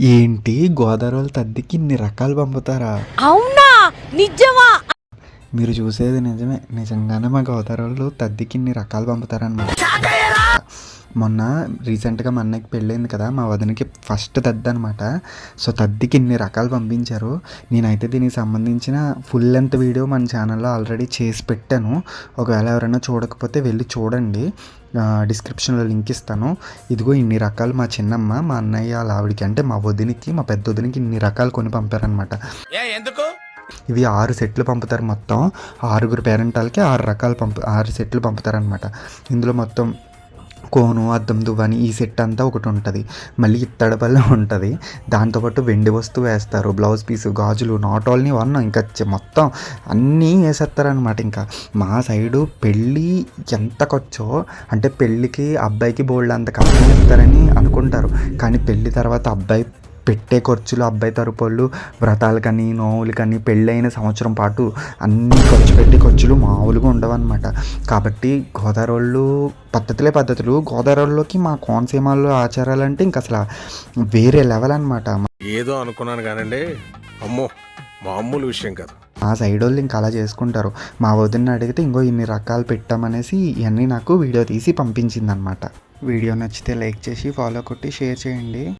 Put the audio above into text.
ఏంటి గోదావరి తద్దికి ఇన్ని రకాలు పంపుతారా? అవునా? నిజమా? మీరు చూసేది నిజమే. నిజంగానే మా గోదావరిలో తద్దికి ఇన్ని రకాలు పంపుతారనమాట మొన్న రీసెంట్గా మా అన్నయ్యకి పెళ్ళైంది కదా మా వదినకి ఫస్ట్ తద్ది అనమాట సో తద్దికి ఇన్ని రకాలు పంపించారు. నేనైతే దీనికి సంబంధించిన ఫుల్ లెంత్ వీడియో మన ఛానల్లో ఆల్రెడీ చేసి పెట్టాను. ఒకవేళ ఎవరైనా చూడకపోతే వెళ్ళి చూడండి. డిస్క్రిప్షన్లో లింక్ ఇస్తాను. ఇదిగో ఇన్ని రకాలు మా చిన్నమ్మ మా అన్నయ్య వాళ్ళ ఆవిడకి అంటే మా వదినికి మా పెద్ద వదినికి ఇన్ని రకాలు కొని పంపారనమాట ఇవి ఆరు సెట్లు పంపుతారు మొత్తం. ఆరుగురు పేరెంటాలకి ఆరు రకాలు పంపు ఆరు సెట్లు పంపుతారనమాట ఇందులో మొత్తం కోను అద్దం దువ్వని ఈ సెట్ అంతా ఒకటి ఉంటుంది. మళ్ళీ ఇత్తడి బల్ల ఉంటుంది. దాంతోపాటు వెండి వస్తువు వేస్తారు బ్లౌజ్ పీస్ గాజులు నాట్ ఓన్లీ వన్ ఇంకా చె- మొత్తం అన్నీ వేసేస్తారనమాట ఇంకా. మా సైడు పెళ్ళి ఎంత ఖర్చో అంటే పెళ్ళికి అబ్బాయికి బోల్డ్ అంత ఖర్చు చెప్తారని అనుకుంటారు. కానీ పెళ్ళి తర్వాత అబ్బాయి పెట్టే ఖర్చులు అబ్బాయి తరపుళ్ళు వ్రతాలకని నోవులకని పెళ్ళైన సంవత్సరం పాటు అన్ని ఖర్చు పెట్టే ఖర్చులు మామూలుగా ఉండవన్నమాట. కాబట్టి గోదావరిళ్ళు పద్ధతులే పద్ధతులు. గోదావరిలోకి మా కోనసీమల్లో ఆచారాలంటే ఇంక అసలు వేరే లెవెల్ అనమాట ఏదో అనుకున్నాను కానండి. అమ్మో మామూలు విషయం కాదు. మా సైడ్ వాళ్ళు ఇంకా అలా చేసుకుంటారు. మా వదిన అడిగితే ఇంకో ఇన్ని రకాలు పెట్టామనేసి ఇవన్నీ నాకు వీడియో తీసి పంపించింది అనమాట వీడియో నచ్చితే లైక్ చేసి ఫాలో కొట్టి షేర్ చేయండి.